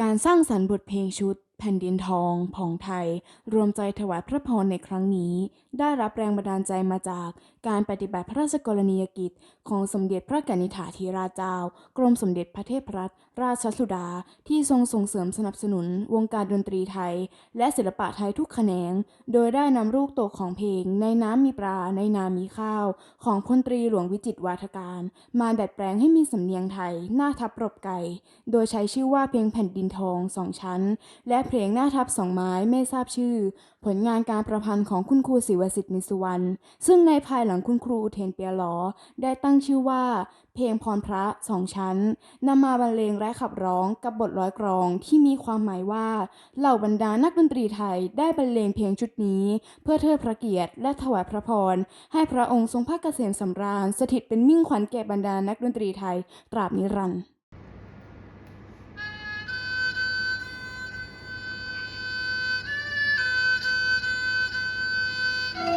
การสร้างสรรค์บทเพลงชุด แผ่นดินทองผ่องไทย รวมใจถวายพระพรในครั้งนี้ ได้รับแรงบันดาลใจมาจากการปฏิบัติพระราชกรณียกิจ ของสมเด็จพระกนิษฐาธิราชเจ้า กรมสมเด็จพระเทพรัตนราชสุดา ที่ทรงส่งเสริมสนับสนุน วงการดนตรีไทย และศิลปะไทยทุกแขนง โดยได้นำลูกโตของเพลง ในน้ำมีปลาในนามีข้าว ของพลตรีหลวงวิจิตวาทการ มาดัดแปลงให้มีสำเนียงไทยหน้าทับปรบไก่ โดยใช้ชื่อว่าเพลงแผ่นดินทองสองชั้น และเพลงหน้าทับสองไม้ไม่ทราบชื่อ ผลงานการประพันธ์ของคุณครูศิวสิทธิ์นิสุวรรณซึ่งในภายหลังคุณครูอุเทนเปียหลอได้ตั้งชื่อว่า เพลงพรพระสองชั้นนำมาบรรเลงและขับร้องกับบทร้อยกรองที่มีความหมายว่า เหล่าบรรดานักดนตรีไทยได้บรรเลงเพลงชุดนี้ เพื่อเทิดพระเกียรติและถวายพระพรให้พระองค์ทรงพระเกษมสำราญสถิตเป็นมิ่งขวัญแก่บรรดานักดนตรีไทยตราบนิรันดร์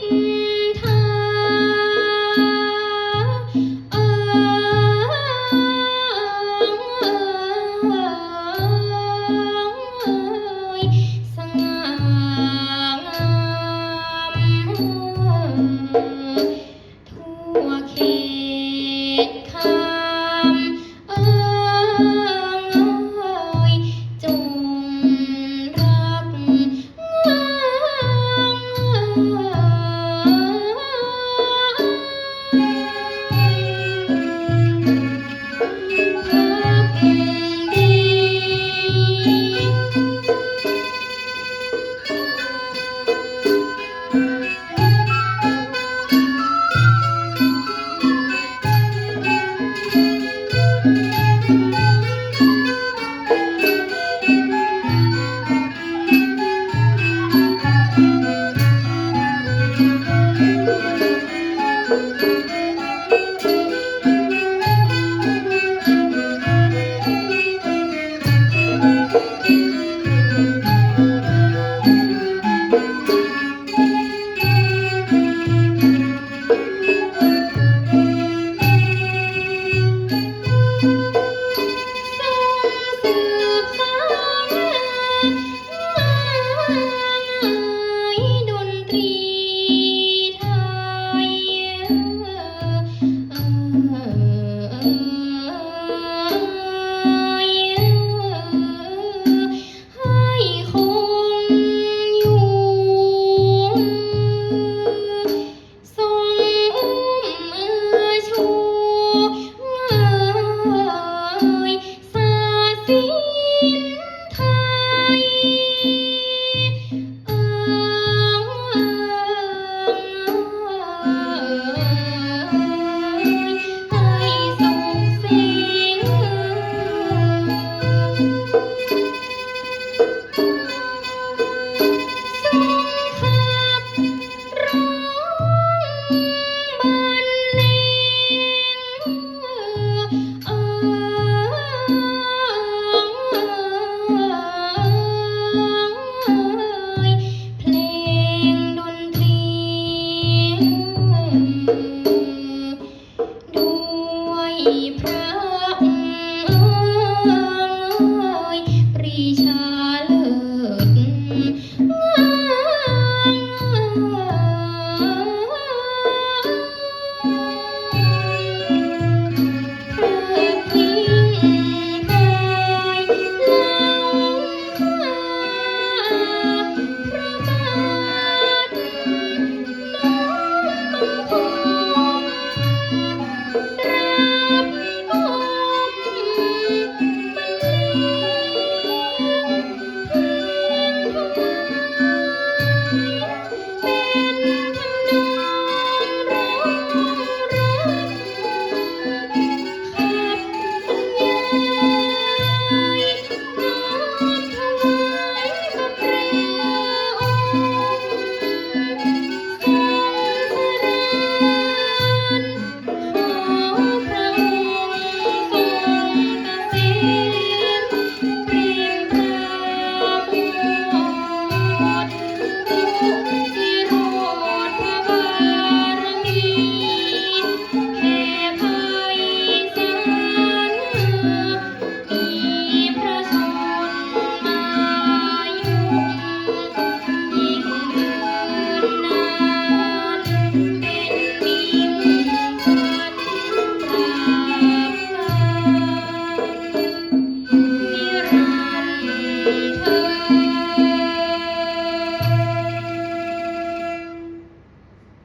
ก